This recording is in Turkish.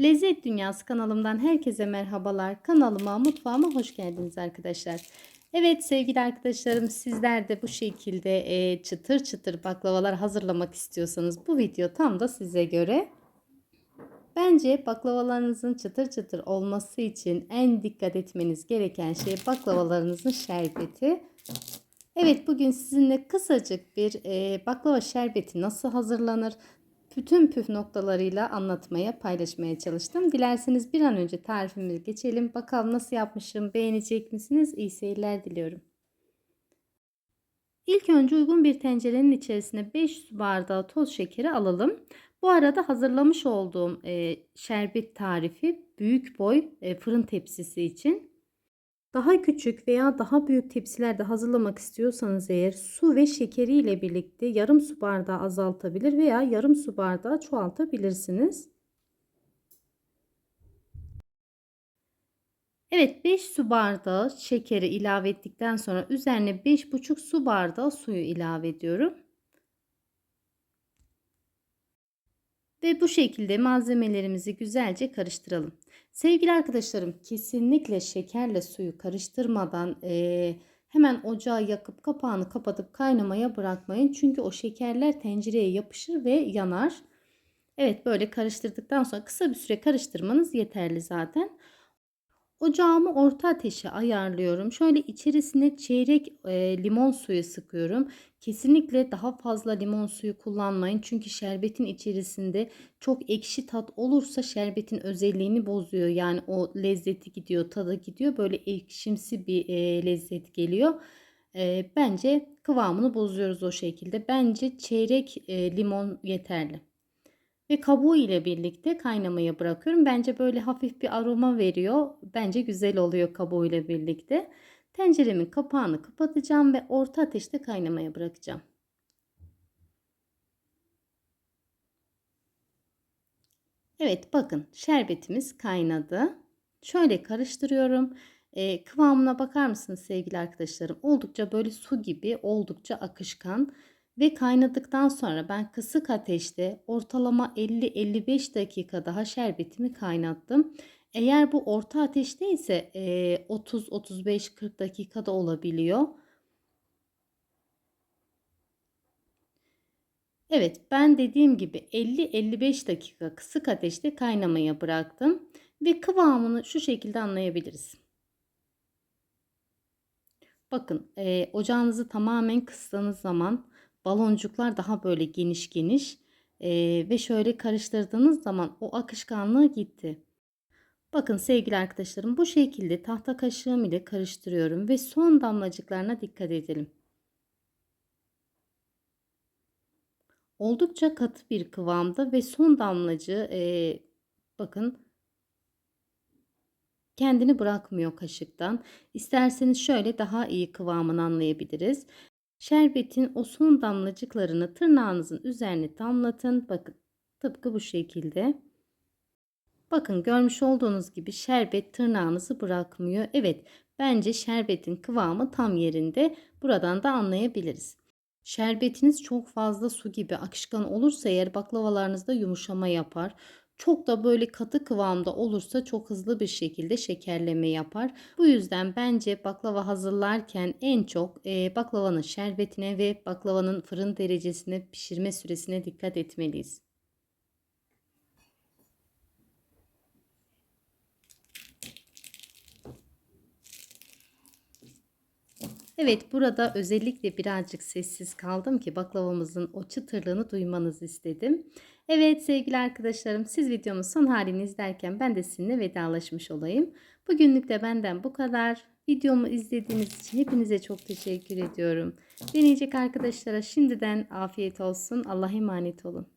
Lezzet Dünyası kanalımdan herkese merhabalar. Kanalıma, mutfağıma hoş geldiniz arkadaşlar. Evet sevgili arkadaşlarım sizler de bu şekilde e, çıtır çıtır baklavalar hazırlamak istiyorsanız bu video tam da size göre. Bence baklavalarınızın çıtır çıtır olması için en dikkat etmeniz gereken şey baklavalarınızın şerbeti. Evet bugün sizinle kısacık bir e, baklava şerbeti nasıl hazırlanır, bütün püf noktalarıyla anlatmaya, paylaşmaya çalıştım. Dilerseniz bir an önce tarifimize geçelim. Bakalım nasıl yapmışım, beğenecek misiniz? İyi seyirler diliyorum. İlk önce uygun bir tencerenin içerisine 5 su bardağı toz şekeri alalım. Bu arada hazırlamış olduğum şerbet tarifi büyük boy fırın tepsisi için. Daha küçük veya daha büyük tepsilerde hazırlamak istiyorsanız eğer su ve şekeri ile birlikte yarım su bardağı azaltabilir veya yarım su bardağı çoğaltabilirsiniz. Evet 5 su bardağı şekeri ilave ettikten sonra üzerine 5,5 su bardağı suyu ilave ediyorum. Ve bu şekilde malzemelerimizi güzelce karıştıralım. Sevgili arkadaşlarım kesinlikle şekerle suyu karıştırmadan e, hemen ocağı yakıp kapağını kapatıp kaynamaya bırakmayın. Çünkü o şekerler tencereye yapışır ve yanar. Evet böyle karıştırdıktan sonra kısa bir süre karıştırmanız yeterli zaten. Ocağımı orta ateşe ayarlıyorum. Şöyle içerisine çeyrek e, limon suyu sıkıyorum. Kesinlikle daha fazla limon suyu kullanmayın. Çünkü şerbetin içerisinde çok ekşi tat olursa şerbetin özelliğini bozuyor. Yani o lezzeti gidiyor, tadı gidiyor. Böyle ekşimsi bir e, lezzet geliyor. E, bence kıvamını bozuyoruz o şekilde. Bence çeyrek e, limon yeterli ve kabuğu ile birlikte kaynamaya bırakıyorum. Bence böyle hafif bir aroma veriyor. Bence güzel oluyor kabuğu ile birlikte. Tenceremin kapağını kapatacağım ve orta ateşte kaynamaya bırakacağım. Evet bakın şerbetimiz kaynadı. Şöyle karıştırıyorum. E, kıvamına bakar mısınız sevgili arkadaşlarım? Oldukça böyle su gibi oldukça akışkan. Ve kaynadıktan sonra ben kısık ateşte ortalama 50-55 dakika daha şerbetimi kaynattım. Eğer bu orta ateşte ise 30-35-40 dakikada olabiliyor. Evet ben dediğim gibi 50-55 dakika kısık ateşte kaynamaya bıraktım. Ve kıvamını şu şekilde anlayabiliriz. Bakın e, ocağınızı tamamen kıstığınız zaman baloncuklar daha böyle geniş geniş e, ve şöyle karıştırdığınız zaman o akışkanlığı gitti. Bakın sevgili arkadaşlarım bu şekilde tahta kaşığım ile karıştırıyorum ve son damlacıklarına dikkat edelim. Oldukça katı bir kıvamda ve son damlacı e, bakın kendini bırakmıyor kaşıktan. İsterseniz şöyle daha iyi kıvamını anlayabiliriz. Şerbetin o son damlacıklarını tırnağınızın üzerine damlatın. Bakın tıpkı bu şekilde. Bakın görmüş olduğunuz gibi şerbet tırnağınızı bırakmıyor. Evet bence şerbetin kıvamı tam yerinde. Buradan da anlayabiliriz. Şerbetiniz çok fazla su gibi akışkan olursa eğer baklavalarınızda yumuşama yapar. Çok da böyle katı kıvamda olursa çok hızlı bir şekilde şekerleme yapar. Bu yüzden bence baklava hazırlarken en çok e, baklavanın şerbetine ve baklavanın fırın derecesine pişirme süresine dikkat etmeliyiz. Evet burada özellikle birazcık sessiz kaldım ki baklavamızın o çıtırlığını duymanızı istedim. Evet sevgili arkadaşlarım siz videomun son halini izlerken ben de sizinle vedalaşmış olayım. Bugünlük de benden bu kadar. Videomu izlediğiniz için hepinize çok teşekkür ediyorum. Deneyecek arkadaşlara şimdiden afiyet olsun. Allah'a emanet olun.